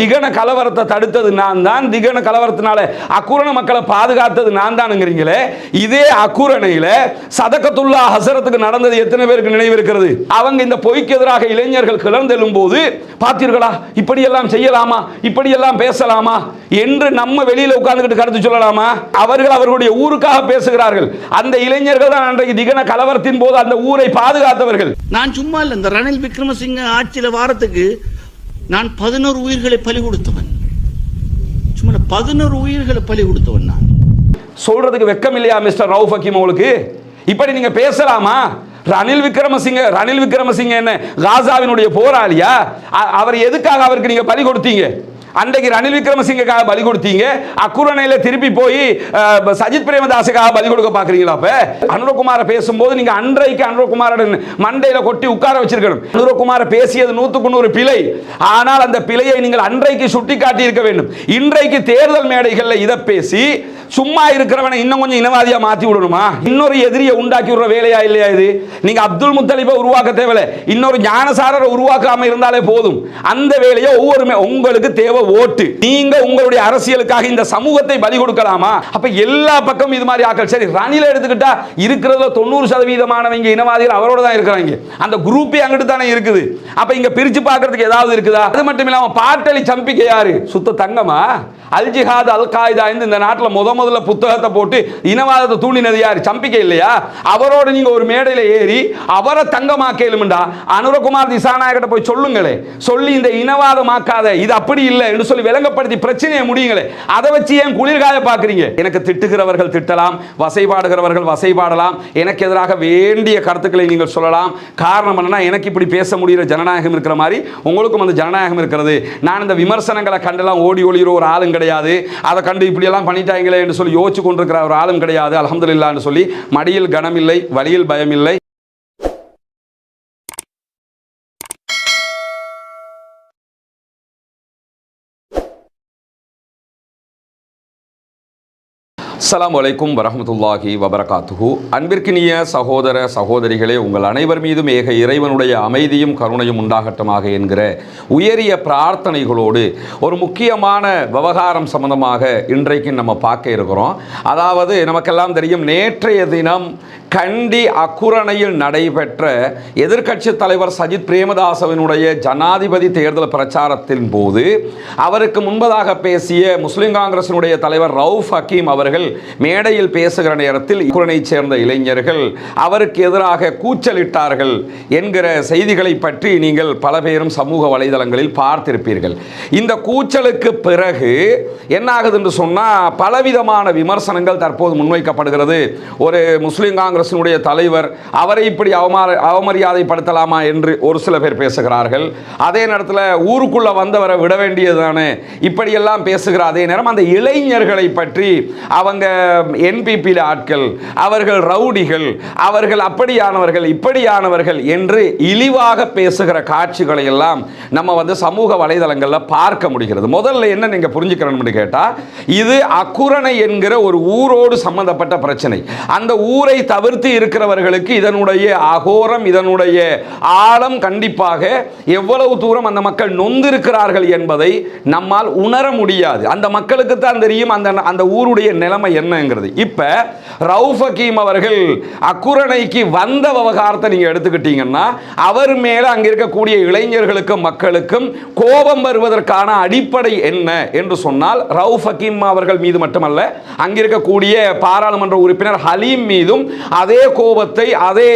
திகன கலவரத்தை தடுத்தது நான் தான். திகன கலவரத்தினால அக்குரண மக்களை பாதுகாத்தது நான் தானுங்கிறீங்களே. இதே அக்குரணையில சதக்கத்துல்லா ஹசரத்துக்கு நடந்தது எத்தனை பேருக்கு நினைவு இருக்கிறது? அவங்க இந்த பொய்க்கு எதிராக இளைஞர்கள் கிளர்ந்தெழும் போது பார்த்தீர்களா? இப்படியெல்லாம் செய்யலாமா? இப்படியெல்லாம் பேசலாமா? என்று நம்ம வெளியில உட்கார்ந்துக்கிட்டு கருத்து சொல்லலாமா? அவர்கள் அவர்களுடைய ஊருக்காக பேசுகிறார்கள். அந்த இளைஞர்கள் தான் அன்றைக்கு திகன கலவரத்தின் போது அந்த ஊரை பாதுகாத்தவர்கள். நான் சும்மா இல்லை இந்த ரணில் விக்ரமசிங்க ஆட்சியில் வாரத்துக்கு நான் பதினோரு உயிர்களை பலி கொடுத்தவன். சும்மா பதினோரு உயிர்களை பலி கொடுத்தவன் நான். சொல்றதுக்கு வெக்கம் இல்லையா மிஸ்டர் ரவுஃப் ஹக்கீம் உங்களுக்கு இப்படி நீங்க பேசலாமா? ரணில் விக்ரமசிங்க ரணில் விக்ரமசிங்க என்ன காசாவினுடைய போராளியா? அ- அவர் எதுக்காக அவருக்கு நீங்க பலி கொடுத்தீங்க? அன்றைக்கு ரணில் விக்ரமசிங்கக்காக பலி கொடுத்தீங்க. அக்குரணையில திருப்பி போய் சஜித் பிரேமதாசுக்காக பலி கொடுக்க பாக்குறீங்களா அப்ப? அனுரகுமார பேசும்போது நீங்க அன்றைக்கு அனுரகுமாரோட மண்டையில கொட்டி உட்கார வச்சிருக்கணும். அனுரகுமார பேசியது நூத்துக்கு நூறு பிழை. ஆனால் அந்த பிழையை நீங்கள் அன்றைக்கு சுட்டி காட்டி இருக்க வேண்டும். இன்றைக்கு தேர்தல் மேடைகள்ல இதை பேசி சும்மா இருக்கிறவனை இன்னும் கொஞ்சம் இனவாதியா மாத்தி விடணுமா? இன்னொரு எதிரியை உண்டாக்கி விடுற வேலையா இல்லையா இது? நீங்க அப்துல் முத்தலிபை உருவாக்க தேவையில்ல. இன்னொரு ஞானசாரரை உருவாக்காம இருந்தாலே போதும். அந்த வேலையை ஒவ்வொரு உங்களுக்கு தேவை ஓட்டு. நீங்க உங்களுடைய அரசியலுக்காக இந்த சமூகத்தை பலி கொடுக்கலாமா? அப்ப எல்லா பக்கமும் இது மாதிரி ஆக்கள். சரி ரணில எடுத்துக்கிட்டா இருக்கிறதுல தொண்ணூறு சதவீதமானவங்க இனவாதிகள் அவரோட தான் இருக்கிறாங்க. அந்த குரூப்பே அங்கிட்டு தானே இருக்குது. அப்ப இங்க பிரிச்சு பாக்குறதுக்கு ஏதாவது இருக்குதா? அது மட்டும் இல்லாம பாட்டலி சம்பிக்கை யாரு? சுத்த தங்கமா? அல் ஜிஹாத் அல் காய்தா இந்த நாட்டில் முத முதல்ல புத்தகத்தை போட்டு இனவாதத்தை தூண்டினது யார்? சம்பிக்கை இல்லையா? அவரோட நீங்க ஒரு மேடையில் ஏறி அவரை தங்கமாக்கலும்டா அனுரகுமார் திசாநாயகிட்ட போய் சொல்லுங்களே. சொல்லி இந்த இனவாதமாக்காத இது அப்படி இல்லை. என்று சொல்லி விளங்கப்படுத்தி பிரச்சனையை முடியுங்களே. அதை வச்சு ஏன் குளிர்காய பார்க்குறீங்க? எனக்கு திட்டுகிறவர்கள் திட்டலாம் வசைபாடுகிறவர்கள் வசைபாடலாம். எனக்கு எதிராக வேண்டிய கருத்துக்களை நீங்கள் சொல்லலாம். காரணம் என்னன்னா எனக்கு இப்படி பேச முடிகிற ஜனநாயகம் இருக்கிற மாதிரி உங்களுக்கும் அந்த ஜனநாயகம் இருக்கிறது. நான் இந்த விமர்சனங்களை கண்டெல்லாம் ஓடி ஒளிகிற ஒரு ஆளும் கிடையாது. அதை கண்டு இப்படியெல்லாம் பண்ணிட்டாங்களே என்று சொல்லி யோசிச்சு கொண்டிருக்கிற ஒரு ஆளும் கிடையாது. அலமதுல்லான்னு சொல்லி மடியில் கனமில்லை வழியில் பயமில்லை. அஸ்லாம் வலைக்கும் வரமத்துல்லாஹி வபரகாத்துஹு. அன்பிற்கினிய சகோதர சகோதரிகளே உங்கள் அனைவர் மீதும் ஏக இறைவனுடைய அமைதியும் கருணையும் உண்டாகட்டமாக என்கிற உயரிய பிரார்த்தனைகளோடு ஒரு முக்கியமான விவகாரம் சம்பந்தமாக இன்றைக்கு நம்ம பார்க்க இருக்கிறோம். அதாவது நமக்கெல்லாம் தெரியும் நேற்றைய தினம் கண்டி அக்குரணையில் நடைபெற்ற எதிர்க்கட்சி தலைவர் சஜித் பிரேமதாசவினுடைய ஜனாதிபதி தேர்தல் பிரச்சாரத்தின் போது அவருக்கு முன்பதாக பேசிய முஸ்லிம் காங்கிரசினுடைய தலைவர் ரவுஃப் ஹக்கீம் அவர்கள் மேடையில் பேசுகிற நேரத்தில் இக்குரணையைச் சேர்ந்த இளைஞர்கள் அவருக்கு எதிராக கூச்சலிட்டார்கள் என்கிற செய்திகளை பற்றி நீங்கள் பல பேரும் சமூக வலைதளங்களில் பார்த்திருப்பீர்கள். இந்த கூச்சலுக்கு பிறகு என்ன ஆகுது என்று சொன்னால் பலவிதமான விமர்சனங்கள் தற்போது முன்வைக்கப்படுகிறது. ஒரு முஸ்லிம் காங்கிரஸ் காங்கிரசினுடைய தலைவர் அவரை இப்படி அவமா அவமரியாதைப்படுத்தலாமா என்று ஒரு சில பேர் பேசுகிறார்கள். அதே நேரத்தில் ஊருக்குள்ள வந்தவரை விட வேண்டியதுதானே இப்படியெல்லாம் பேசுகிற அதே நேரம் அந்த இளைஞர்களை பற்றி அவங்க என்பிபியில் ஆட்கள் அவர்கள் ரவுடிகள் அவர்கள் அப்படியானவர்கள் இப்படியானவர்கள் என்று இழிவாக பேசுகிற காட்சிகளை எல்லாம் நம்ம வந்து சமூக வலைதளங்களில் பார்க்க முடிகிறது. முதல்ல என்ன நீங்க புரிஞ்சுக்கணும்னு கேட்டால் இது அக்குரணை என்கிற ஒரு ஊரோடு சம்பந்தப்பட்ட பிரச்சனை. அந்த ஊரை தவிர்த்து இருக்கிறவர்களுக்கு இதனுடைய அகோரம் இதனுடைய ஆழம் கண்டிப்பாக எவ்வளவு தூரம் அந்த மக்கள் நொந்திருக்கிறார்கள் என்பதை நம்மால் உணர முடியாது. அந்த மக்களுக்கு தான் தெரியும் அந்த அந்த ஊருடைய நிலைமை என்னங்கிறது. இப்போ ரவுஃப் ஹக்கீம் அவர்கள் அக்குரணைக்கு வந்த விவகாரத்தை நீங்கள் எடுத்துக்கிட்டீங்கன்னா அவர் மேலே அங்கே இருக்கக்கூடிய இளைஞர்களுக்கும் மக்களுக்கும் கோபம் வருவதற்கான அடிப்படை என்ன என்று சொன்னால் ரவுஃப் ஹக்கீம் அவர்கள் மீது மட்டுமல்ல அங்கிருக்கக்கூடிய பாராளுமன்ற உறுப்பினர் ஹலீம் மீதும் அதே கோபத்தை அதே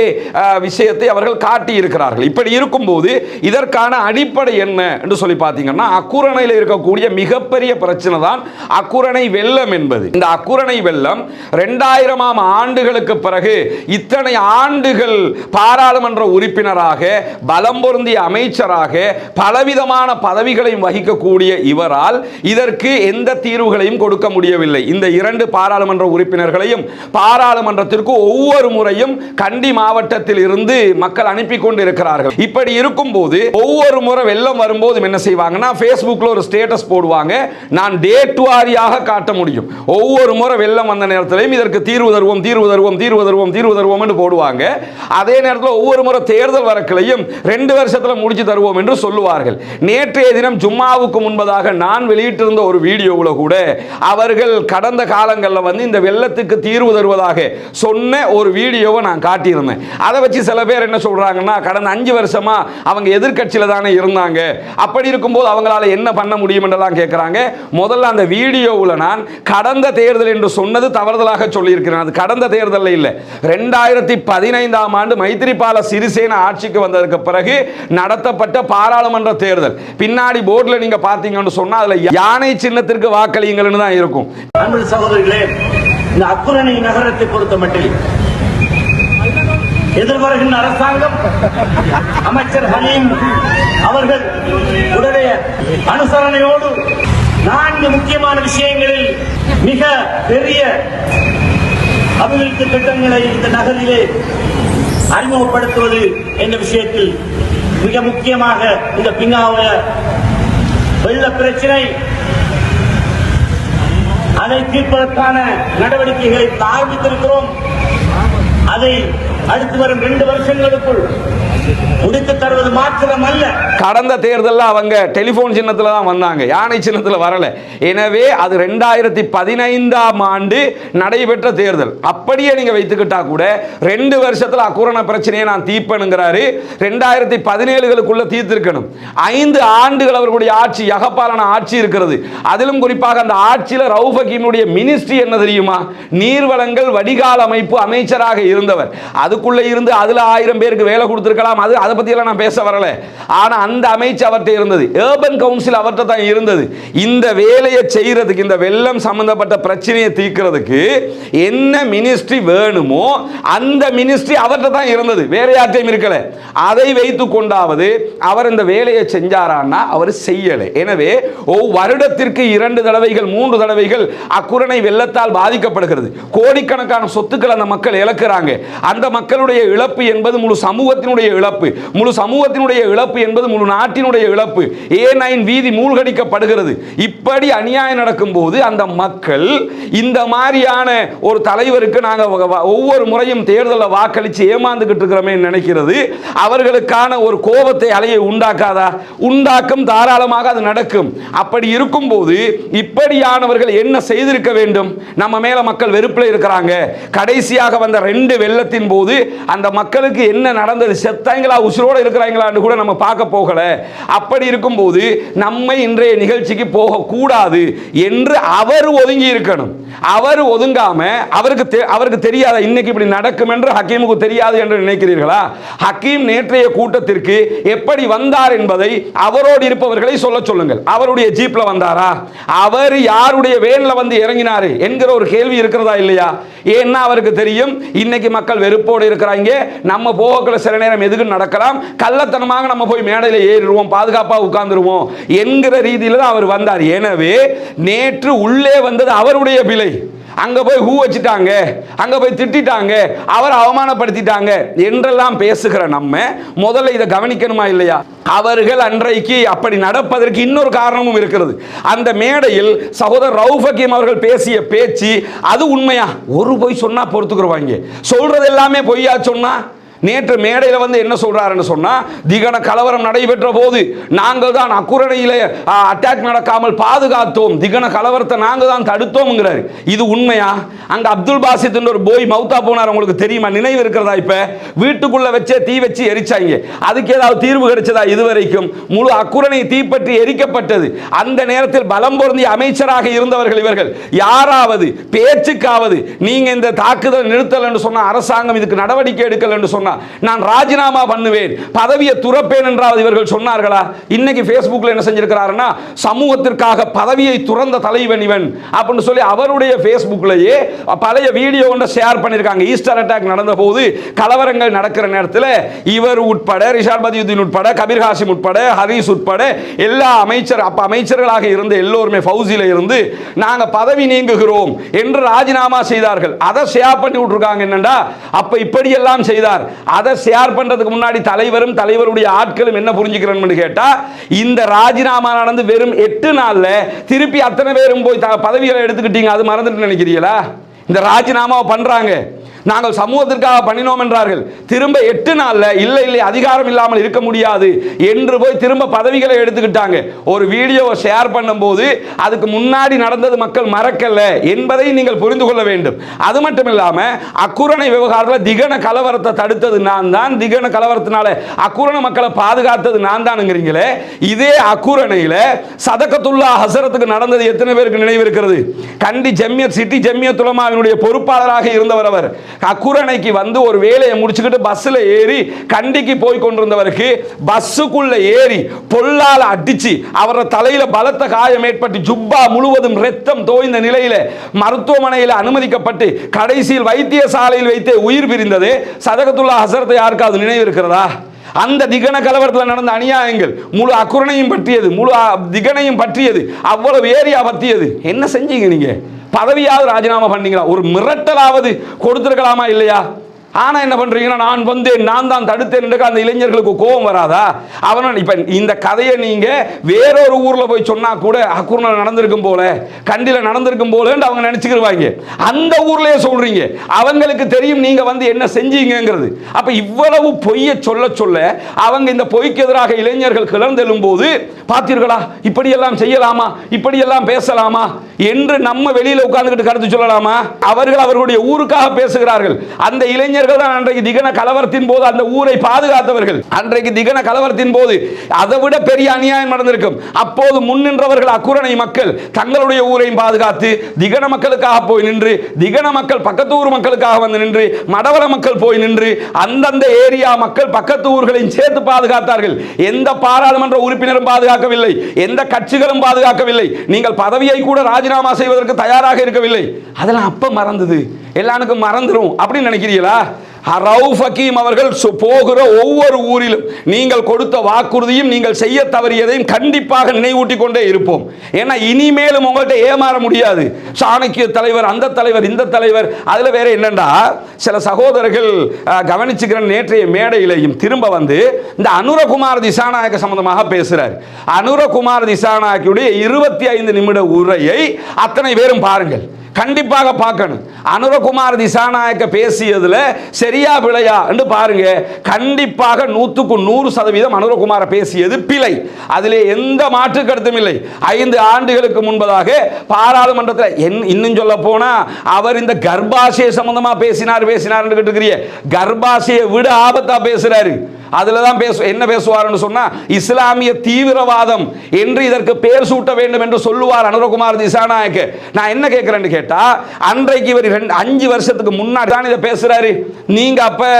விஷயத்தை அவர்கள் காட்டி இருக்கிறார்கள் இப்படி இருக்கும்போது இதற்கான அடிப்படை என்ன என்று சொல்லி பார்த்தீங்கன்னா அக்குரணையில் இருக்கக்கூடிய மிகப்பெரிய பிரச்சனை தான் அக்குரணை வெள்ளம் என்பது. இந்த அக்குரணை வெள்ளம் ரெண்டாயிரமாம் ஆண்டுகளுக்கு பிறகு இத்தனை ஆண்டுகள் பாராளுமன்ற உறுப்பினராக பலம் பொருந்திய அமைச்சராக பலவிதமான பதவிகளையும் வகிக்கக்கூடிய இவரால் இதற்கு எந்த தீர்வுகளையும் கொடுக்க முடியவில்லை. இந்த இரண்டு பாராளுமன்ற உறுப்பினர்களையும் பாராளுமன்றத்திற்கு ஒவ்வொரு ஒவ்வொரு முறையும் கண்டி மாவட்டத்தில் இருந்து மக்கள் அனுப்பி கொண்டு இருக்கிறார்கள் இப்படி இருக்கும் போது ஒவ்வொரு முறை வெள்ளம் வரும்போது என்ன செய்வாங்கன்னா ஃபேஸ்புக்கில் ஒரு ஸ்டேட்டஸ் போடுவாங்க. நான் டேட் வாரியாக காட்ட முடியும். ஒவ்வொரு முறை வெள்ளம் வந்த நேரத்திலையும் இதற்கு தீர்வு தருவோம் தீர்வு தருவோம் தீர்வு தருவோம் தீர்வு தருவோம்னு போடுவாங்க. அதே நேரத்தில் ஒவ்வொரு முறை தேர்தல் வரக்கிலையும் ரெண்டு வருஷத்தில் முடிச்சு தருவோம் என்று சொல்லுவார்கள். நேற்றைய தினம் ஜும்மாவுக்கு முன்பதாக நான் வெளியிட்டிருந்த ஒரு வீடியோவில் கூட அவர்கள் கடந்த காலங்களில் வந்து இந்த வெள்ளத்துக்கு தீர்வு தருவதாக சொன்ன ஒரு வீடியோவை நான் காட்டியிருந்தேன். அதை வச்சு சில பேர் என்ன சொல்றாங்கன்னா கடந்த அஞ்சு வருஷமா அவங்க எதிர்கட்சியில் தானே இருந்தாங்க. அப்படி இருக்கும்போது அவங்களால என்ன பண்ண முடியும் என்றெல்லாம் கேட்குறாங்க முதல்ல அந்த வீடியோவில் நான் கடந்த தேர்தல் என்று சொன்னது தவறுதலாக சொல்லியிருக்கிறேன். அது கடந்த தேர்தலில் இல்லை. ரெண்டாயிரத்தி பதினைந்தாம் ஆண்டு மைத்திரிபால சிறிசேன ஆட்சிக்கு வந்ததற்கு பிறகு நடத்தப்பட்ட பாராளுமன்ற தேர்தல். பின்னாடி போர்டில் நீங்க பார்த்தீங்கன்னு சொன்னால் அதுல யானை சின்னத்திற்கு வாக்களியுங்கள்னு தான் இருக்கும். அன்பு சகோதரிகளே இந்த அக்குரணி நகரத்தை பொறுத்த மட்டில் எதிர்வருகின்ற அரசாங்கம் அமைச்சர் ஹலீம் அவர்கள் உடைய அனுசரணையோடு நான்கு முக்கியமான விஷயங்களில் மிக பெரிய அபிவிருத்தி திட்டங்களை இந்த நகரிலே அறிமுகப்படுத்துவது என்ற விஷயத்தில் மிக முக்கியமாக இந்த பிங்காவ வெள்ள பிரச்சனை அதை தீர்ப்பதற்கான நடவடிக்கைகளை ஆரம்பித்திருக்கிறோம். அதை அடுத்து வரும் ரெண்டு வருஷங்களுக்குள் முடித்து தருவது மாத்திரம் அல்ல கடந்த தேர்தலில் அவங்க டெலிஃபோன் சின்னத்தில் தான் வந்தாங்க. யானை சின்னத்தில் வரல. எனவே அது ரெண்டாயிரத்தி பதினைந்தாம் ஆண்டு நடைபெற்ற தேர்தல். அப்படியே நீங்க வைத்துக்கிட்டா கூட ரெண்டு வருஷத்தில் அக்குரண பிரச்சனையை நான் தீர்ப்பேனுங்கிறாரு. ரெண்டாயிரத்தி பதினேழுகளுக்குள்ள தீர்த்திருக்கணும். ஐந்து ஆண்டுகள் அவர்களுடைய ஆட்சி யகப்பாலன ஆட்சி இருக்கிறது. அதிலும் குறிப்பாக அந்த ஆட்சியில் ரவுஃப் ஹக்கீமுடைய மினிஸ்ட்ரி என்ன தெரியுமா? நீர்வளங்கள் வடிகால் அமைப்பு அமைச்சராக இருந்தவர். அது அதுக்குள்ளே இருந்து அதில் ஆயிரம் பேருக்கு வேலை கொடுத்துருக்கலாம். அது அதை பற்றியெல்லாம் நான் பேச வரல. ஆனால் அந்த அமைச்சு அவர்கிட்ட இருந்தது. ஏர்பன் கவுன்சில் அவர்கிட்ட தான் இருந்தது. இந்த வேலையை செய்கிறதுக்கு இந்த வெள்ளம் சம்மந்தப்பட்ட பிரச்சனையை தீர்க்கிறதுக்கு என்ன மினிஸ்ட்ரி வேணுமோ அந்த மினிஸ்ட்ரி அவர்கிட்ட தான் இருந்தது. வேற யார்ட்டையும் இருக்கலை. அதை வைத்து கொண்டாவது அவர் இந்த வேலையை செஞ்சாரான்னா அவர் செய்யலை. எனவே ஓ வருடத்திற்கு இரண்டு தடவைகள் மூன்று தடவைகள் அக்குரணை வெள்ளத்தால் பாதிக்கப்படுகிறது. கோடிக்கணக்கான சொத்துக்கள் அந்த மக்கள் இழக்கிறாங்க. அந்த மக்கள் மக்களுடைய இழப்பு என்பது முழு சமூகத்தினுடைய இழப்பு. முழு சமூகத்தினுடைய இழப்பு என்பது முழு நாட்டினுடைய இழப்பு. ஏ நைன் வீதி மூழ்கடிக்கப்படுகிறது. இப்படி அநியாயம் நடக்கும்போது அந்த மக்கள் இந்த மாதிரியான ஒரு தலைவருக்கு நாங்கள் ஒவ்வொரு முறையும் தேர்தலில் வாக்களித்து ஏமாந்துக்கிட்டு இருக்கிறோமே நினைக்கிறது. அவர்களுக்கான ஒரு கோபத்தை அலையை உண்டாக்காதா? உண்டாக்கும் தாராளமாக அது நடக்கும். அப்படி இருக்கும்போது இப்படியானவர்கள் என்ன செய்திருக்க வேண்டும்? நம்ம மேல மக்கள் வெறுப்பில் இருக்கிறாங்க. கடைசியாக வந்த ரெண்டு வெள்ளத்தின் போது அந்த மக்களுக்கு என்ன நடந்தது? செத்தாங்களா? உசுரோடு இருக்கிறாங்களான்னு கூட நம்ம பார்க்க போகல. அப்படி இருக்கும்போது நம்மை இன்றைய நிகழ்ச்சிக்கு போகக்கூடாது என்று அவர் ஒதுங்கி இருக்கணும். அவர் ஒதுங்காம அவருக்கு அவருக்கு தெரியாத இன்னைக்கு இப்படி நடக்கும் என்று ஹக்கீமுக்கு தெரியாது என்று நினைக்கிறீர்களா? ஹக்கீம் நேற்றைய கூட்டத்திற்கு எப்படி வந்தார் என்பதை அவரோடு இருப்பவர்களை சொல்ல சொல்லுங்கள். அவருடைய ஜீப்ல வந்தாரா? அவர் யாருடைய வேன்ல வந்து இறங்கினாரு என்கிற ஒரு கேள்வி இருக்கிறதா இல்லையா? ஏன்னா அவருக்கு தெரியும் இன்னைக்கு மக்கள் வெறுப்போடு இருக்கிறாங்க. நம்ம போகக்குள்ள சில நேரம் எதுக்கு நடக்கலாம். கள்ளத்தனமாக நம்ம போய் மேடையில் ஏறிடுவோம் பாதுகாப்பாக உட்கார்ந்துருவோம் என்கிற ரீதியில் தான் அவர் வந்தார். எனவே நேற்று உள்ளே வந்தது அவருடைய பிழை. அங்க போய் ஹூ வச்சுட்டாங்க அங்க போய் திட்டிட்டாங்க அவர் அவமானப்படுத்திட்டாங்க என்றெல்லாம் பேசுகிற நம்ம முதல்ல இதை கவனிக்கணுமா இல்லையா? அவர்கள் அன்றைக்கு அப்படி நடப்பதற்கு இன்னொரு காரணமும் இருக்கிறது. அந்த மேடையில் சகோதரர் ரவுஃப் அவர்கள் பேசிய பேச்சு அது உண்மையா? ஒரு பொய் சொன்னா பொறுத்துக்குருவாங்க. சொல்றது எல்லாமே பொய்யா சொன்னா? நேற்று மேடையில் வந்து என்ன சொல்றாருன்னு சொன்னா திகன கலவரம் நடைபெற்ற போது நாங்கள் தான் அக்குரணையிலே அட்டாக் நடக்காமல் பாதுகாத்தோம். திகன கலவரத்தை நாங்கள் தான் தடுத்தோம்ங்கிறாரு. இது உண்மையா? அங்க அப்துல் பாசித் ஒரு போய் மவுத்தா போனார் உங்களுக்கு தெரியுமா? நினைவு இருக்கிறதா இப்ப? வீட்டுக்குள்ள வச்சே தீ வச்சு எரிச்சாங்க. அதுக்கு ஏதாவது தீர்வு கிடைச்சதா இதுவரைக்கும்? முழு அக்குரணை தீப்பற்றி எரிக்கப்பட்டது. அந்த நேரத்தில் பலம் பொருந்திய அமைச்சராக இருந்தவர்கள் இவர்கள். யாராவது பேச்சுக்காவது நீங்க இந்த தாக்குதல் நிறுத்தல் என்று சொன்ன அரசாங்கம் இதுக்கு நடவடிக்கை எடுக்கல் என்று சொன்ன சொன்னா நான் ராஜினாமா பண்ணுவேன். பதவியை துறப்பேன் என்றாவது இவர்கள் சொன்னார்களா? இன்னைக்கு ஃபேஸ்புக்கில் என்ன செஞ்சிருக்கிறாருன்னா சமூகத்திற்காக பதவியை துறந்த தலைவன் இவன் அப்படின்னு சொல்லி அவருடைய ஃபேஸ்புக்லயே பழைய வீடியோ ஒன்றை ஷேர் பண்ணியிருக்காங்க ஈஸ்டர் அட்டாக் நடந்த போது கலவரங்கள் நடக்கிற நேரத்தில் இவர் உட்பட ரிஷாட் பதியுதீன் உட்பட கபீர் ஹாசிம் உட்பட ஹரீஸ் உட்பட எல்லா அமைச்சர் அப்ப அமைச்சர்களாக இருந்த எல்லோருமே ஃபவுசியில் இருந்து நாங்க பதவி நீங்குகிறோம் என்று ராஜினாமா செய்தார்கள். அதை ஷேர் பண்ணி விட்டுருக்காங்க என்னண்டா? அப்ப இப்படியெல்லாம் செய்தார். அதை ஷேர் பண்றதுக்கு முன்னாடி தலைவரும் தலைவருடைய ஆட்களும் என்ன புரிஞ்சுக்கிறேன்னு கேட்டா இந்த ராஜினாமா நடந்து வெறும் எட்டு நாள்ல திருப்பி அத்தனை பேரும் போய் த- பதவிகளை எடுத்துக்கிட்டீங்க அது மறந்துட்டு நினைக்கிறீங்களா? இந்த ராஜினாமாவை பண்றாங்க. நாங்கள் சமூகத்திற்காக பண்ணினோம் என்றார்கள். திரும்ப எட்டு நாளில் இல்லை இல்லை அதிகாரம் இல்லாமல் இருக்க முடியாது என்று போய் திரும்ப பதவிகளை எடுத்துக்கிட்டாங்க. ஒரு வீடியோவை ஷேர் பண்ணும்போது அதுக்கு முன்னாடி நடந்தது மக்கள் மறக்கல என்பதை நீங்கள் புரிந்து கொள்ள வேண்டும். அது மட்டும் இல்லாமல் அக்குரணை விவகாரத்தில் திகன கலவரத்தை தடுத்தது நான் தான். திகன கலவரத்தினால அக்குரண மக்களை பாதுகாத்தது நான் தானுங்கிறீங்களே. இதே அக்குரணையில் சதக்கத்துல்லா ஹசரத்துக்கு நடந்தது எத்தனை பேருக்கு நினைவு இருக்கிறது? கண்டி ஜம்மியத் சிட்டி ஜம்மியத் துலமாவினுடைய பொறுப்பாளராக இருந்தவர் அவர். கக்குரணைக்கு வந்து ஒரு வேலையை முடிச்சுக்கிட்டு பஸ்ஸில் ஏறி கண்டிக்கு போய் கொண்டிருந்தவருக்கு பஸ்ஸுக்குள்ள ஏறி பொல்லால் அடிச்சு அவர தலையில பலத்த காயம் ஏற்பட்டு ஜுப்பா முழுவதும் ரத்தம் தோய்ந்த நிலையில மருத்துவமனையில் அனுமதிக்கப்பட்டு கடைசியில் வைத்தியசாலையில் வைத்தே உயிர் பிரிந்தது. சதகத்துல்லா ஹசரத்தை யாருக்காவது நினைவு இருக்கிறதா? அந்த திகன கலவரத்தில் நடந்த அநியாயங்கள் முழு அக்குரணையும் பற்றியது முழு அ- திகனையும் பற்றியது அவ்வளவு ஏரியா பற்றியது. என்ன செஞ்சீங்க நீங்கள் பதவியாவது ராஜினாமா பண்ணீங்களா? ஒரு மிரட்டலாவது கொடுத்துருக்கலாமா இல்லையா? ஆனால் என்ன பண்றீங்கன்னா நான் வந்தேன் நான் தான் தடுத்தேன் அந்த இளைஞர்களுக்கு கோபம் வராதா? அவன் இப்போ இந்த கதையை நீங்கள் வேறொரு ஊரில் போய் சொன்னா கூட அக்குர்ணல் நடந்திருக்கும் போல கண்டியில் நடந்திருக்கும் போலன்னு அவங்க நினச்சிக்கிருவாங்க. அந்த ஊர்லேயே சொல்றீங்க. அவங்களுக்கு தெரியும் நீங்கள் வந்து என்ன செஞ்சீங்கங்கிறது. அப்போ இவ்வளவு பொய்யை சொல்ல சொல்ல அவங்க இந்த பொய்க்கு எதிராக இளைஞர்கள் கிளர்ந்தெழும் போது பார்த்தீர்களா இப்படியெல்லாம் செய்யலாமா? இப்படியெல்லாம் பேசலாமா? என்று நம்ம வெளியில் உட்கார்ந்துக்கிட்டு கருத்து சொல்லலாமா? அவர்கள் அவர்களுடைய ஊருக்காக பேசுகிறார்கள். அந்த இளைஞர் அவர்கள் தான் அன்றைக்கு திகன கலவரத்தின் போது அந்த ஊரை பாதுகாத்தவர்கள். அன்றைக்கு திகன கலவரத்தின் போது அதை விட பெரிய அநியாயம் நடந்திருக்கும். அப்போது முன்னின்றவர்கள் அக்குரணை மக்கள் தங்களுடைய ஊரையும் பாதுகாத்து திகன மக்களுக்காக போய் நின்று திகன மக்கள் பக்கத்து ஊர் மக்களுக்காக வந்து நின்று மடவர மக்கள் போய் நின்று அந்தந்த ஏரியா மக்கள் பக்கத்து ஊர்களையும் சேர்த்து பாதுகாத்தார்கள். எந்த பாராளுமன்ற உறுப்பினரும் பாதுகாக்கவில்லை. எந்த கட்சிகளும் பாதுகாக்கவில்லை. நீங்கள் பதவியை கூட ராஜினாமா செய்வதற்கு தயாராக இருக்கவில்லை. அதெல்லாம் அப்ப மறந்தது. எல்லாருக்கும் மறந்துடும் அப்படின்னு நினைக்கிறீங்களா? ரவுஃப் ஹக்கீம் அவர்கள் போகிற ஒவ்வொரு ஊரிலும் நீங்கள் கொடுத்த வாக்குறுதியும் நீங்கள் செய்ய தவறியதையும் கண்டிப்பாக நினைவூட்டி கொண்டே இருப்போம். ஏன்னா இனிமேலும் உங்கள்கிட்ட ஏமாற முடியாது. சாணக்கிய தலைவர் அந்த தலைவர் இந்த தலைவர் அதில் வேற என்னென்னா சில சகோதரர்கள் கவனிச்சுக்கிறேன் கவனிச்சுக்கிற நேற்றைய மேடையிலையும் திரும்ப வந்து இந்த அனுரகுமார் திசாநாயக்க சம்பந்தமாக பேசுகிறார் அனுரகுமார் திசாநாயக்கியுடைய இருபத்தி ஐந்து நிமிட உரையை அத்தனை பேரும் பாருங்கள். கண்டிப்பாக பார்க்கணும். அனுரகுமார் திசாநாயக்க பேசியதுல சரியா பிழையா என்று பாருங்க. கண்டிப்பாக நூற்றுக்கு நூறு சதவீதம் அனுரகுமார பேசியது பிழை. அதிலே எந்த மாற்று கருத்தும் இல்லை. ஐந்து ஆண்டுகளுக்கு முன்பதாக பாராளுமன்றத்தில் என் இன்னும் சொல்ல போனா அவர் இந்த கர்ப்பாசய சம்பந்தமா பேசினார் பேசினார் கேட்டுக்கிறிய. கர்ப்பாசையை விட ஆபத்தா பேசுறாரு. அதில் தான் பேசு என்ன பேசுவார்னு சொன்னா இஸ்லாமிய தீவிரவாதம் என்று இதற்கு பேர் சூட்ட வேண்டும் என்று சொல்லுவார் அனுரகுமார் திசாநாயக்கு. நான் என்ன கேட்குறேன்னு கேட்டா அன்றைக்கு இவர் ரெண்டு அஞ்சு வருஷத்துக்கு முன்னாடி தான் இதை பேசுறாரு. நீங்க அப்போ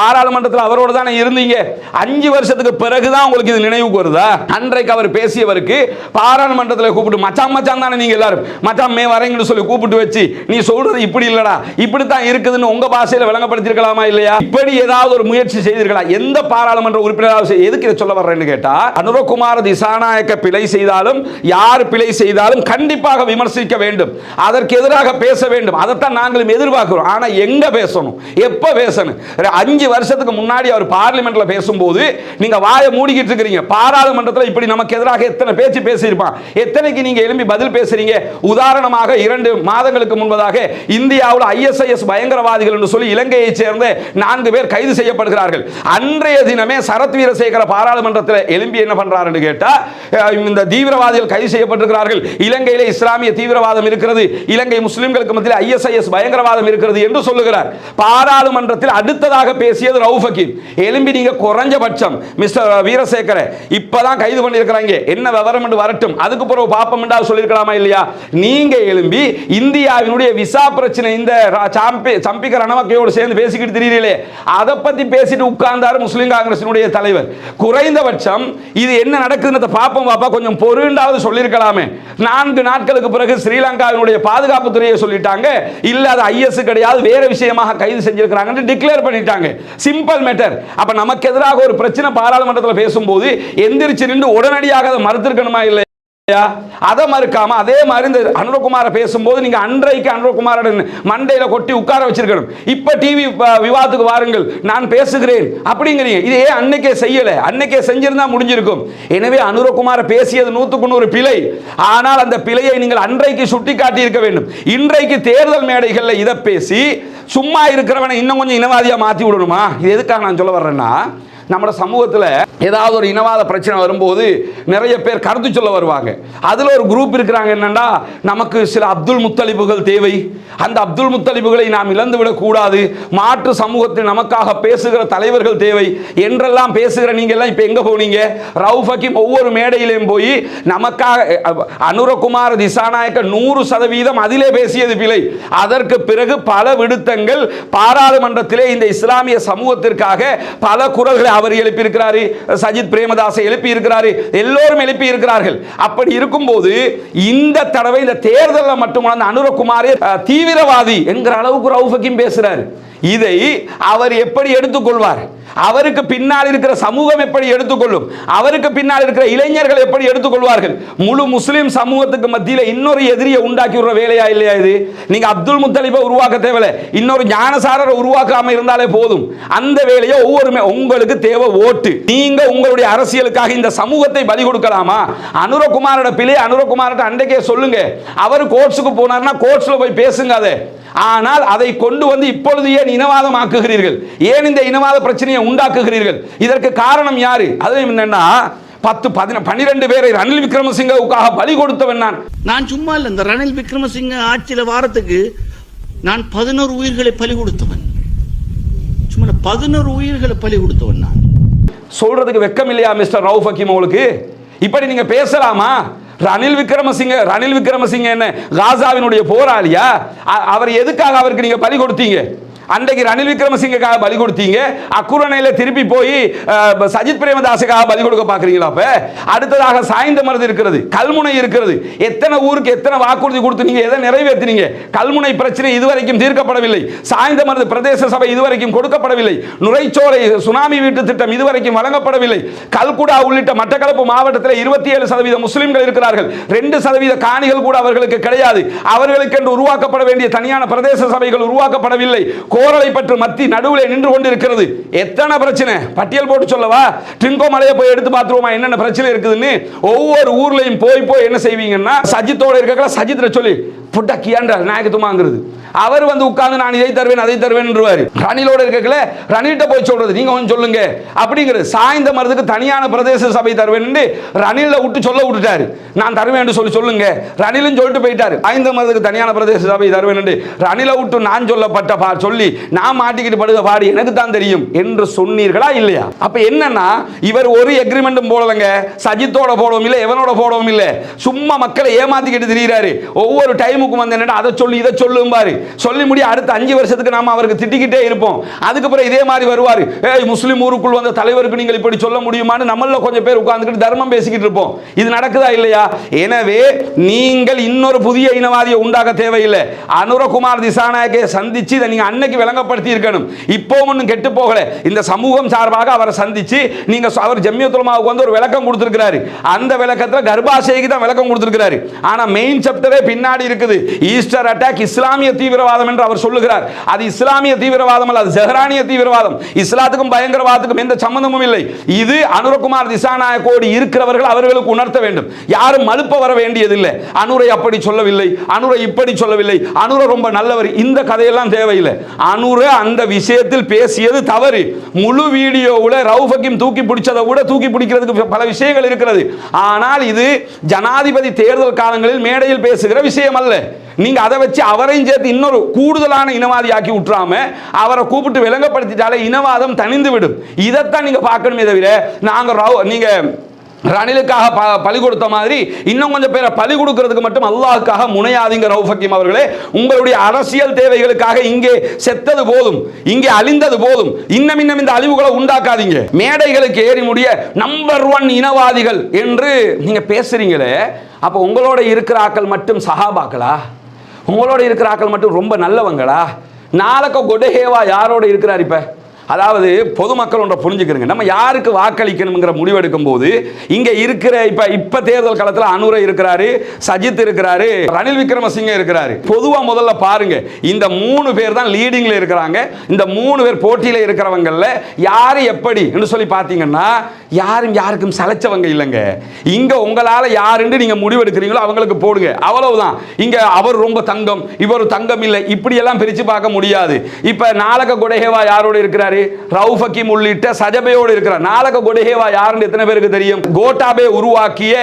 பாராளுமன்றத்தில் அவரோட தானே இருந்தீங்க. அஞ்சு வருஷத்துக்கு பிறகு தான் உங்களுக்கு இது நினைவுக்கு வருதா? அன்றைக்கு அவர் பேசியவருக்கு பாராளுமன்றத்தில் கூப்பிட்டு மச்சான் மச்சான் தானே நீங்க எல்லாரும்? மச்சான் மே வரீங்கன்னு சொல்லி கூப்பிட்டு வச்சு நீ சொல்றது இப்படி இல்லடா. இப்படித்தான் இருக்குதுன்னு உங்க பாஷையில் விளங்கப்படுத்திருக்கலாமா இல்லையா? இப்படி ஏதாவது ஒரு முயற்சி செய்திருக்கலாம் எந்த எந்த பாராளுமன்ற உறுப்பினராக செய்ய எதுக்கு இதை சொல்ல வர்றேன்னு கேட்டா அனுரகுமார் திசாநாயக்க பிழை செய்தாலும் யார் பிழை செய்தாலும் கண்டிப்பாக விமர்சிக்க வேண்டும். அதற்கு எதிராக பேச வேண்டும். அதைத்தான் நாங்களும் எதிர்பார்க்கிறோம். ஆனா எங்க பேசணும்? எப்ப பேசணும்? ஒரு அஞ்சு வருஷத்துக்கு முன்னாடி அவர் பார்லிமெண்ட்ல பேசும்போது நீங்க வாயை மூடிக்கிட்டு இருக்கிறீங்க. பாராளுமன்றத்தில் இப்படி நமக்கு எதிராக எத்தனை பேச்சு பேசியிருப்பான்? எத்தனைக்கு நீங்க எழும்பி பதில் பேசுறீங்க? உதாரணமாக இரண்டு மாதங்களுக்கு முன்பதாக இந்தியாவில் ஐஎஸ்ஐஎஸ் பயங்கரவாதிகள் என்று சொல்லி இலங்கையைச் சேர்ந்த நான்கு பேர் கைது செய்யப்படுகிறார்கள். அன்றைய தினமே சரத் வீரசேகர பாராளுமன்றத்தில் எழும்பி என்ன பண்றாருன்னு கேட்டா இந்த தீவிரவாதிகள் கைது செய்யப்பட்டிருக்கிறார்கள். இலங்கையில் இஸ்லாமிய தீவிரவாதம் இருக்கிறது. இலங்கை முஸ்லிம்களுக்கு மத்தியில் ஐஎஸ்ஐஎஸ் பயங்கரவாதம் இருக்கிறது என்று சொல்லுகிறார். பாராளுமன்றத்தில் அடுத்ததாக பேசியது ரவுஃப் ஹக்கீம். எலும்பி நீங்க குறைஞ்சபட்சம் மிஸ்டர் வீரசேகர இப்பதான் கைது பண்ணியிருக்கிறாங்க. என்ன விவரம் என்று வரட்டும். அதுக்கு பிறகு பாப்பம் என்றால் சொல்லியிருக்கலாமா இல்லையா? நீங்க எழும்பி இந்தியாவினுடைய விசா பிரச்சனை இந்த சம்பிக்க ரணவக்கையோடு சேர்ந்து பேசிக்கிட்டு தெரியலே அதை பத்தி பேசிட்டு உட்கார்ந்தாரு முஸ்லீம் காங்கிரசினுடைய தலைவர். குறைந்தபட்சம் இது என்ன நடக்குதுன்னு பார்ப்போம் பாப்பா கொஞ்சம் பொருண்டாவது சொல்லியிருக்கலாமே. நான்கு நாட்களுக்கு பிறகு ஸ்ரீலங்காவினுடைய பாதுகாப்பு துறையை சொல்லிட்டாங்க. இல்ல அது ஐஎஸ் கிடையாது வேற விஷயமாக கைது செஞ்சிருக்கிறாங்கன்னு டிக்ளேர் பண்ணிட்டாங்க. சிம்பிள் மேட்டர் அப்ப நமக்கு எதிராக ஒரு பிரச்சனை பாராளுமன்றத்தில் பேசும்போது எந்திரிச்சு நின்று உடனடியாக அதை மறுத்திருக்கணுமா இல்லை அதை மறுக்காம அதே மாதிரி இந்த அனுரகுமார பேசும்போது நீங்க அன்றைக்கு அனுரகுமாரன் மண்டையில கொட்டி உட்கார வச்சிருக்கணும். இப்ப டிவி விவாதத்துக்கு வாருங்கள். நான் பேசுகிறேன். அப்படிங்கிறீங்க. இதே அன்னைக்கே செய்யல? அன்னைக்கே செஞ்சிருந்தா முடிஞ்சிருக்கும். எனவே அனுரகுமார பேசியது நூத்துக்கு நூறு பிழை. ஆனால் அந்த பிழையை நீங்கள் அன்றைக்கு சுட்டி காட்டி இருக்க வேண்டும். இன்றைக்கு தேர்தல் மேடைகளில் இதை பேசி சும்மா இருக்கிறவனை இன்னும் கொஞ்சம் இனவாதியா மாத்தி விடணுமா? இது எதுக்காக நான் சொல்ல வர்றேன்னா நம்ம சமூகத்தில் ஏதாவது ஒரு இனவாத பிரச்சனை வரும்போது நிறைய பேர் கருத்து சொல்ல வருவாங்க. அதில் ஒரு குரூப் இருக்கிறாங்க என்னென்னா நமக்கு சில அப்துல் முத்தலிபுகள் தேவை. அந்த அப்துல் முத்தலிபுகளை நாம் இழந்து விடக்கூடாது மாற்று சமூகத்தில் நமக்காக பேசுகிற தலைவர்கள் தேவை. என்றெல்லாம் பேசுகிற நீங்கள்லாம் இப்போ எங்கே போனீங்க? ரவுஃப் ஹக்கீம் ஒவ்வொரு மேடையிலையும் போய் நமக்காக அனுரகுமார் திசாநாயக்க நூறு சதவீதம் அதிலே பேசியது பிழை. அதற்கு பிறகு பல விடுத்தங்கள் பாராளுமன்றத்திலே இந்த இஸ்லாமிய சமூகத்திற்காக பல குரல்களை அவர் எழுப்பியிருக்கிறாரு சஜித் பிரேமதாசை எழுப்பியிருக்கிறாரு எல்லோரும் எழுப்பி இருக்கிறார்கள் அப்படி இருக்கும்போது இந்த தடவை இந்த தேர்தலில் மட்டும் அந்த அனுரகுமாரே தீவிரவாதி என்கிற அளவுக்கு ரவுஃபக்கியும் பேசுகிறார் இதை அவர் எப்படி எடுத்துக்கொள்வார்? அவருக்கு பின்னால் இருக்கிற சமூகம் எப்படி எடுத்துக்கொள்ளும்? அவருக்கு பின்னால் இருக்கிற இளைஞர்கள் எப்படி எடுத்துக்கொள்வார்கள்? முழு முஸ்லீம் சமூகத்துக்கு மத்தியில் இன்னொரு எதிரியை உண்டாக்கி விடுற வேலையா இல்லையா இது? நீங்க அப்துல் முத்தலிபை உருவாக்க தேவையில்லை. இன்னொரு ஞானசாரரை உருவாக்காம இருந்தாலே போதும். அந்த வேலையை ஒவ்வொருமே உங்களுக்கு தேவை ஓட்டு. நீங்க உங்களுடைய அரசியலுக்காக இந்த சமூகத்தை பலி கொடுக்கலாமா? அனுரகுமாரோட பிள்ளை அனுரகுமார்ட்ட அன்றைக்கே சொல்லுங்க. அவர் கோர்ட்ஸுக்கு போனார்னா கோர்ட்ஸ்ல போய் பேசுங்க அதை. ஆனால் அதை கொண்டு வந்து இப்பொழுது ஏன் இனவாதம் ஆக்குகிறீர்கள் ஏன் இந்த இனவாத பிரச்சனையை உண்டாக்குகிறீர்கள்? இதற்கு காரணம் யாரு? அதுவும் என்னன்னா பத்து பதின பன்னிரெண்டு பேரை ரணில் விக்ரமசிங்கவுக்காக பலி கொடுத்தவன் நான். நான் சும்மா இல்லை இந்த ரணில் விக்ரமசிங்க ஆட்சியில் வாரத்துக்கு நான் பதினோரு உயிர்களை பலி கொடுத்தவன். சும்மா பதினோரு உயிர்களை பலி கொடுத்தவன் நான் சொல்றதுக்கு வெக்கம் இல்லையா மிஸ்டர் ரவுஃப் ஹக்கீம் உங்களுக்கு இப்படி நீங்க பேசலாமா? ரணில் விக்ரமசிங்க ரணில் விக்ரமசிங்க என்ன காசாவினுடைய போராளியா? அ- அவர் எதுக்காக அவருக்கு நீங்க பலி கொடுத்தீங்க? அன்றைக்கு ரணில் விக்ரமசிங்கக்காக பலி கொடுத்தீங்க. அக்குரணையில திருப்பி போய் சஜித் பிரேமதாசுக்காக பலி கொடுக்க பாக்குறீங்களா அப்போ? அடுத்ததாக சாய்ந்த மருது இருக்கிறது கல்முனை இருக்கிறது. எத்தனை ஊருக்கு எத்தனை வாக்குறுதி கொடுத்து நீங்கள் எதை நிறைவேற்றினீங்க? கல்முனை பிரச்சனை இதுவரைக்கும் தீர்க்கப்படவில்லை. சாய்ந்த மருது பிரதேச சபை இதுவரைக்கும் கொடுக்கப்படவில்லை. நுரைச்சோலை சுனாமி வீட்டு திட்டம் இதுவரைக்கும் வழங்கப்படவில்லை. கல்குடா உள்ளிட்ட மட்டக்களப்பு மாவட்டத்தில் இருபத்தி ஏழு சதவீத முஸ்லிம்கள் இருக்கிறார்கள். ரெண்டு சதவீத காணிகள் கூட அவர்களுக்கு கிடையாது. அவர்களுக்கு என்று உருவாக்கப்பட வேண்டிய தனியான பிரதேச சபைகள் உருவாக்கப்படவில்லை. கோரலை பற்று மத்தி நடுவில் நின்று கொண்டிருக்கிறது. எத்தனை பிரச்சனை? பட்டியல் போட்டு சொல்லவா? ட்ரிங்கோ மலையை போய் எடுத்து பார்த்துருவோமா? என்னென்ன பிரச்சனை இருக்குதுன்னு ஒவ்வொரு ஊர்லையும் போய் போய் என்ன செய்வீங்கன்னா சஜித்தோட இருக்கல சஜித்ர சொல்லி புட்டா கியாண்டா நாயகத்துமாங்கிறது அவர் வந்து உட்கார்ந்து நான் இதை தருவேன் அதை தருவேன்ன்றுவாரு ரணிலோட இருக்கல ரணில்கிட்ட போய் சொல்றது நீங்க கொஞ்சம் சொல்லுங்க. அப்படிங்கிற சாய்ந்த மருதுக்கு தனியான பிரதேச சபை தருவேன் ரணில விட்டு சொல்ல விட்டுட்டாரு. நான் தருவேன் சொல்லி சொல்லுங்க. ரணிலும் சொல்லிட்டு போயிட்டாரு. சாய்ந்த மருதுக்கு தனியான பிரதேச சபை தருவேன் ரணில விட்டு நான் சொல்லப்பட்ட பா சொல்லி நான் மாட்டிக்கிட்டு படுக பாடு எனக்கு தான் தெரியும் என்று சொன்னீர்களா இல்லையா? அப்ப என்னன்னா இவர் ஒரு எக்ரிமெண்ட்டும் போடலங்க. சஜித்தோட போடவும் இல்லை எவனோட போடவும் இல்லை. சும்மா மக்களை ஏமாத்திக்கிட்டு திரியிறாரு. ஒவ்வொரு டைமுக்கும் வந்து என்னடா அதை சொல்லி இதை சொல்லும் பாரு சொல்லி முடிய அடுத்த அஞ்சு வருஷத்துக்கு நாம அவருக்கு திட்டிக்கிட்டே இருப்போம். அதுக்கப்புறம் இதே மாதிரி வருவார். ஏய் முஸ்லீம் ஊருக்குள் வந்த தலைவருக்கு நீங்கள் இப்படி சொல்ல முடியுமான்னு நம்மள கொஞ்சம் பேர் உட்காந்துக்கிட்டு தர்மம் பேசிக்கிட்டு இருப்போம். இது நடக்குதா இல்லையா? எனவே நீங்கள் இன்னொரு புதிய இனவாதியை உண்டாக்க தேவையில்லை. அனுரகுமார் திசாநாயகை சந்திச்சு இதை நீங்க அன்னைக்கு விளங்கப்படுத்தி இருக்கணும். இப்போ ஒன்றும் கெட்டு போகல. இந்த சமூகம் சார்பாக அவரை சந்திச்சு நீங்க அவர் ஜம்யத்துலமாவுக்கு வந்து ஒரு விளக்கம் கொடுத்துருக்கிறாரு. அந்த விளக்கத்துல கர்ப்பாசைக்கு தான் விளக்கம் கொடுத்துருக்கிறாரு. ஆனால் மெயின் சாப்டரே பின்னாடி இருக்குது. இருக்கிறது ஈஸ்டர் அட்டாக் இஸ்லாமிய தீவிரவாதம் என்று அவர் சொல்லுகிறார். அது இஸ்லாமிய தீவிரவாதம் அல்ல அது ஜெஹரானிய தீவிரவாதம். இஸ்லாத்துக்கும் பயங்கரவாதத்துக்கும் எந்த சம்பந்தமும் இல்லை. இது அனுரகுமார் திசாநாயக்கோடு இருக்கிறவர்கள் அவர்களுக்கு உணர்த்த வேண்டும். யாரும் மழுப்ப வர வேண்டியதில்லை. அனுரை அப்படி சொல்லவில்லை. அனுரை இப்படி சொல்லவில்லை. அனுர ரொம்ப நல்லவர். இந்த கதையெல்லாம் தேவையில்லை. அனுர அந்த விஷயத்தில் பேசியது தவறு. முழு வீடியோவில் ரவுஃபக்கிம் தூக்கி பிடிச்சதை விட தூக்கி பிடிக்கிறதுக்கு பல விஷயங்கள் இருக்கிறது. ஆனால் இது ஜனாதிபதி தேர்தல் காலங்களில் மேடையில் பேசுகிற விஷயம் அல்ல. நீங்க அதை வச்சு அவரையும் சேர்த்து இன்னொரு கூடுதலான இனவாதி ஆக்கி விட்டுறாம அவரை கூப்பிட்டு விளங்கப்படுத்திட்டாலே இனவாதம் தணிந்து விடும். இதைத்தான் நீங்க பார்க்கணுமே தவிர நாங்க ரவு- நீங்க ரணிலுக்காக ப பலி கொடுத்த மாதிரி இன்னும் கொஞ்சம் பேரை பலி கொடுக்கறதுக்கு மட்டும் அல்லாஹ்க்காக முனையாதீங்க ரவுஃப் அவர்களே. உங்களுடைய அரசியல் தேவைகளுக்காக இங்கே செத்தது போதும் இங்கே அழிந்தது போதும். இன்னும் இன்னும் இந்த அழிவுகளை உண்டாக்காதீங்க. மேடைகளுக்கு ஏறி முடிய நம்பர் ஒன் இனவாதிகள் என்று நீங்க பேசுறீங்களே அப்போ உங்களோட இருக்கிற ஆக்கள் மட்டும் சஹாபாக்களா? உங்களோட இருக்கிற ஆக்கள் மட்டும் ரொம்ப நல்லவங்களா? நாளைக்கு கொடஹேவா யாரோட இருக்கிறார் இப்ப? அதாவது பொதுமக்கள் ஒன்றை புரிஞ்சுக்கிறங்க. நம்ம யாருக்கு வாக்களிக்கணுங்கிற முடிவெடுக்கும் போது இங்கே இருக்கிற இப்போ இப்போ தேர்தல் காலத்தில் அனுரை இருக்கிறாரு சஜித் இருக்கிறாரு ரணில் விக்ரமசிங்க இருக்கிறாரு. பொதுவாக முதல்ல பாருங்க இந்த மூணு பேர் தான் லீடிங்கில் இருக்கிறாங்க. இந்த மூணு பேர் போட்டியில் இருக்கிறவங்களில் யார் எப்படி என்று சொல்லி பார்த்தீங்கன்னா யாரும் யாருக்கும் சலைச்சவங்க இல்லைங்க. இங்கே உங்களால் யாருன்னு நீங்கள் முடிவெடுக்கிறீங்களோ அவங்களுக்கு போடுங்க. அவ்வளவுதான். இங்கே அவர் ரொம்ப தங்கம் இவர் தங்கம் இல்லை இப்படியெல்லாம் பிரித்து பார்க்க முடியாது. இப்போ நாளக கொடஹேவா யாரோட இருக்கிறாரு? ரவுஃப் ஹக்கீம் உள்ளிட்ட சஜபையோடு இருக்கிறார் நாலக கொடஹேவா யாருன்னு எத்தனை பேருக்கு தெரியும்? கோட்டாபே உருவாக்கிய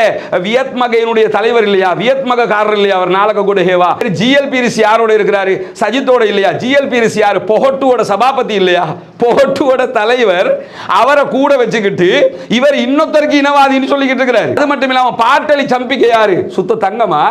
வியத்மகையினுடைய தலைவர் இல்லையா? வியத்மக காரர் இல்லையா அவர் நாலக கொடஹேவா ஜிஎல் பீரிஸ் யாரோட இருக்கிறாரு? சஜித்தோட இல்லையா? ஜிஎல் பீரிஸ் யாரு? பொகட்டுவோட சபாபதி இல்லையா? பொகட்டுவோட தலைவர் அவரை கூட வச்சுக்கிட்டு இவர் இன்னொருத்தருக்கு இனவாதின்னு சொல்லிக்கிட்டு இருக்கிறாரு. அது மட்டும் இல்லாம பாட்டளி சம்பிக்க யாரு? சுத்த தங்கமா?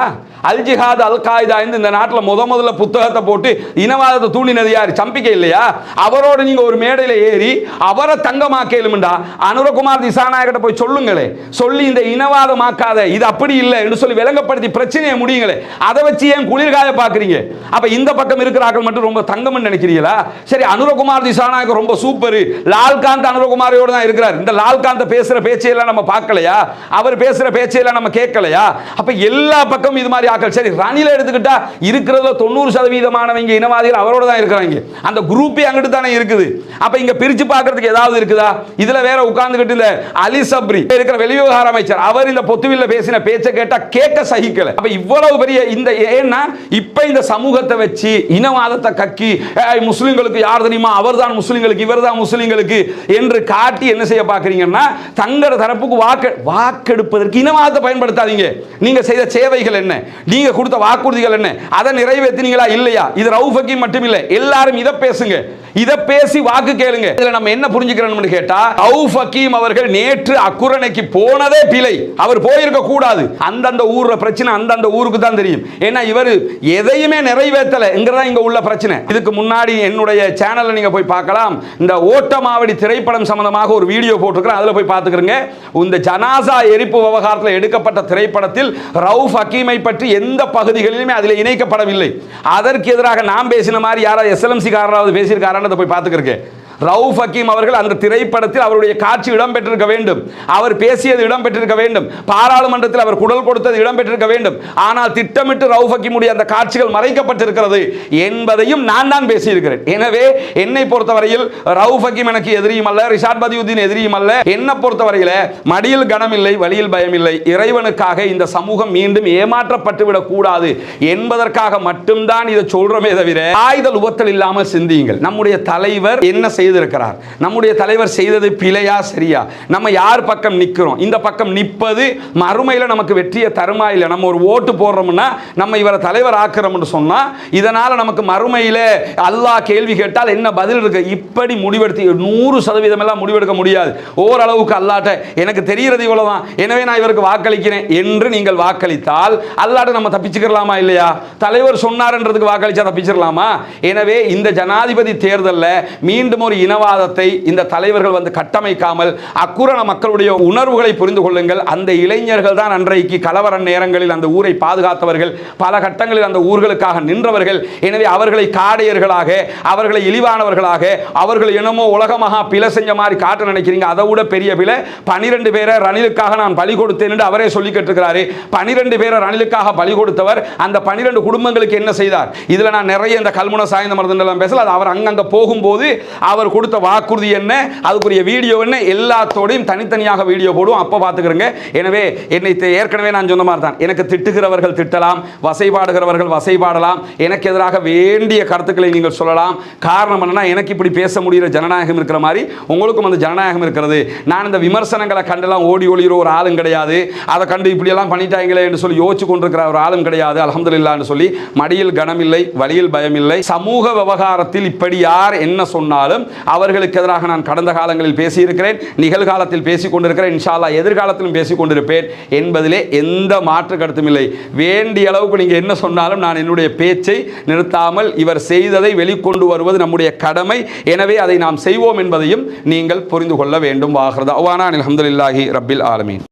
அல் ஜிஹாத் அல் காய்தா இந்த நாட்டில் முத முதல்ல புத்தகத்தை போட்டு இனவாதத்தை தூண்டினது யார்? சம்பிக்கை இல்லையா? அவரோட நீங்க ஒரு மே மேடையில் ஏறி அவரை தங்கமாக்கலும்டா. அனுரகுமார் திசாநாயகிட்ட போய் சொல்லுங்களே. சொல்லி இந்த இனவாதமாக்காத இது அப்படி இல்லை என்று சொல்லி விளங்கப்படுத்தி பிரச்சனையை முடியுங்களே. அதை வச்சு ஏன் குளிர்காய பாக்குறீங்க அப்ப இந்த பக்கம் இருக்கிற ஆட்கள் மட்டும் ரொம்ப தங்கம்னு நினைக்கிறீங்களா? சரி அனுரகுமார் திசாநாயகர் ரொம்ப சூப்பர். லால்காந்த் அனுரகுமாரோட தான் இருக்கிறார். இந்த லால்காந்த் பேசுற பேச்சையெல்லாம் நம்ம பார்க்கலையா? அவர் பேசுற பேச்சையெல்லாம் நம்ம கேட்கலையா? அப்ப எல்லா பக்கம் இது மாதிரி ஆக்கள். சரி ரணில எடுத்துக்கிட்டா இருக்கிறதுல தொண்ணூறு சதவீதமானவங்க இனவாதிகள் அவரோட தான் இருக்கிறாங்க. அந்த குரூப்பே அங்கிட்டு தானே இருக்குது. அப்ப இங்க பிரிச்சு பாக்குறதுக்கு ஏதாவது இருக்குதா? இதுல வேற உட்கார்ந்துகிட்டு இல்ல. அலி சப்ரி இருக்கிற வெளிவிவகார அமைச்சர் அவர் இந்த பொத்துவில்ல பேசின பேச்சை கேட்டா கேட்க சகிக்கல. அப்ப இவ்வளவு பெரிய இந்த ஏன்னா இப்ப இந்த சமூகத்தை வச்சு இனவாதத்தை கக்கி முஸ்லிம்களுக்கு யார் தெரியுமா? அவர்தான் முஸ்லிம்களுக்கு இவர்தான் முஸ்லிம்களுக்கு என்று காட்டி என்ன செய்ய பாக்குறீங்கன்னா தங்கள தரப்புக்கு வாக்கு வாக்கெடுப்பதற்கு இனவாதத்தை பயன்படுத்தாதீங்க. நீங்க செய்த சேவைகள் என்ன? நீங்க கொடுத்த வாக்குறுதிகள் என்ன? அதை நிறைவேற்றினீங்களா? இல்லையா? இது ரவுஃபக்கி மட்டும் இல்லை எல்லாரும் இதை பேசுங்க. இதை பேசி வாக்கு கேளுங்க. இதுல நம்ம என்ன புரிஞ்சுக்கிறோம்னு கேட்டா ரவுஃப் ஹக்கீம் அவர்கள் நேற்று அக்குரணைக்கு போனதே பிழை. அவர் போயிருக்க கூடாது. அந்தந்த ஊர்ல பிரச்சனை அந்தந்த ஊருக்கு தான் தெரியும். ஏன்னா இவர் எதையுமே நிறைவேற்றலைங்கிறதா இங்க உள்ள பிரச்சனை. இதுக்கு முன்னாடி என்னுடைய சேனல்ல நீங்க போய் பார்க்கலாம். இந்த ஓட்டமாவடி திரைப்படம் சம்பந்தமாக ஒரு வீடியோ போட்டிருக்கிறேன். அதுல போய் பார்த்துக்கிறங்க. இந்த ஜனாசா எரிப்பு விவகாரத்தில் எடுக்கப்பட்ட திரைப்படத்தில் ரவுஃப் ஹக்கீமை பற்றி எந்த பகுதிகளிலுமே அதில் இணைக்கப்படவில்லை. அதற்கு எதிராக நாம் பேசின மாதிரி யாராவது எஸ்எல்எம்சி காரராவது பேசியிருக்காரான்னு போய் பார்த்துக்கிறேன் ரவுஃப் ஹக்கீம் அவர்கள் அந்த திரைப்படத்தில் அவருடைய காட்சி இடம்பெற்றிருக்க வேண்டும். அவர் பேசியது இடம்பெற்றிருக்க வேண்டும். பாராளுமன்றத்தில் அவர் குடல் கொடுத்தது இடம்பெற்றிருக்க வேண்டும். ஆனால் திட்டமிட்டு ரவுஃப் ஹக்கீமுடைய அந்த காட்சிகள் மறைக்கப்பட்டிருக்கிறது என்பதையும் நான் தான் பேசியிருக்கிறேன். எனவே என்னை பொறுத்தவரையில் ரவுஃப் ஹக்கீம் எனக்கு எதிரியும் அல்ல ரிஷாட் பதியுதீன் எதிரியும் அல்ல. என்னை பொறுத்தவரையில் மடியில் கனமில்லை வழியில் பயமில்லை. இறைவனுக்காக இந்த சமூகம் மீண்டும் ஏமாற்றப்பட்டு விடக்கூடாது என்பதற்காக மட்டும்தான் இதை சொல்றோமே தவிர ஆயுதல் உபத்தல் இல்லாமல் சிந்தியுங்கள். நம்முடைய தலைவர் என்ன செய்திருக்கிறார். நம்முடைய தலைவர் செய்தது பிழையா சரியா? நம்ம யார் பக்கம் நிற்கிறோம் இந்த பக்கம் நிற்பது மறுமையில் நமக்கு வெற்றியை தருமா இல்லை நம்ம ஒரு ஓட்டு போடுறோம்னா நம்ம இவரை தலைவர் ஆக்குறோம்னு சொன்னால் இதனால் நமக்கு மறுமையில் அல்லாஹ் கேள்வி கேட்டால் என்ன பதில் இருக்கு? இப்படி முடிவெடுத்து நூறு சதவீதம் எல்லாம் முடிவெடுக்க முடியாது. ஓரளவுக்கு அல்லாட்ட எனக்கு தெரிகிறது இவ்வளோதான் எனவே நான் இவருக்கு வாக்களிக்கிறேன் என்று நீங்கள் வாக்களித்தால் அல்லாட்ட நம்ம தப்பிச்சுக்கலாமா இல்லையா? தலைவர் சொன்னார்ன்றதுக்கு வாக்களிச்சா தப்பிச்சிடலாமா எனவே இந்த ஜனாதிபதி தேர்தலில் மீண்டும் ஒரு இனவாதத்தை இந்த தலைவர்கள் வந்து கட்டமைக்காமல் அக்குரண மக்களுடைய உணர்வுகளை புரிந்து கொள்ளுங்கள். அந்த இளைஞர்கள் தான் அன்றைக்கு கலவர நேரங்களில் அந்த ஊரை பாதுகாத்தவர்கள் பல கட்டங்களில் அந்த ஊர்களுக்காக நின்றவர்கள். எனவே அவர்களை காடையர்களாக அவர்களை இழிவானவர்களாக அவர்கள் என்னமோ உலகமாக பிழை செஞ்ச மாதிரி காட்ட நினைக்கிறீங்க. அதை விட பெரிய பிழை பனிரெண்டு பேரை ரணிலுக்காக நான் பலி கொடுத்தேன் என்று அவரே சொல்லிக்கிட்டு கேட்டிருக்கிறாரு. பனிரெண்டு பேரை ரணிலுக்காக பலி கொடுத்தவர் அந்த பனிரெண்டு குடும்பங்களுக்கு என்ன செய்தார்? இதில் நான் நிறைய இந்த கல்முனை சாய்ந்த மருந்தெல்லாம் பேசல. அது அவர் அங்கங்க போகும்போது அவர் கொடுத்த வாக்குறுதி என்ன? அதுக்குரிய வீடியோ என்ன? எல்லாத்தோடையும் தனித்தனியாக வீடியோ போடுவோம். அப்போ பார்த்துக்கிறேங்க. எனவே என்னை ஏற்கனவே நான் சொன்ன மாதிரி தான் எனக்கு திட்டுகிறவர்கள் திட்டலாம் வசைபாடுகிறவர்கள் வசைபாடலாம். எனக்கு எதிராக வேண்டிய கருத்துக்களை நீங்கள் சொல்லலாம். காரணம் என்னன்னா எனக்கு இப்படி பேச முடிகிற ஜனநாயகம் இருக்கிற மாதிரி உங்களுக்கும் அந்த ஜனநாயகம் இருக்கிறது. நான் இந்த விமர்சனங்களை கண்டெல்லாம் ஓடி ஒளிகிற ஒரு ஆளும் கிடையாது. அதை கண்டு இப்படியெல்லாம் பண்ணிட்டாங்களே என்று சொல்லி யோசிச்சு கொண்டிருக்கிற ஒரு ஆளும் கிடையாது. அலமதுல்லான்னு சொல்லி மடியில் கனமில்லை வழியில் பயமில்லை. சமூக விவகாரத்தில் இப்படி யார் என்ன சொன்னாலும் அவர்களுக்கு எதிராக நான் கடந்த காலங்களில் பேசியிருக்கிறேன் நிகழ்காலத்தில் பேசிக் கொண்டிருக்கிறேன் எதிர்காலத்திலும் பேசிக் கொண்டிருப்பேன் என்பதிலே எந்த மாற்று கருத்தும் இல்லை. வேண்டிய அளவுக்கு நீங்கள் என்ன சொன்னாலும் நான் என்னுடைய பேச்சை நிறுத்தாமல் இவர் செய்ததை வெளிக்கொண்டு வருவது நம்முடைய கடமை. எனவே அதை நாம் செய்வோம் என்பதையும் நீங்கள் புரிந்து கொள்ள வேண்டும். வாகிறதா அவானா அலமதுல்லாஹி ரப்பில் ஆலமீன்.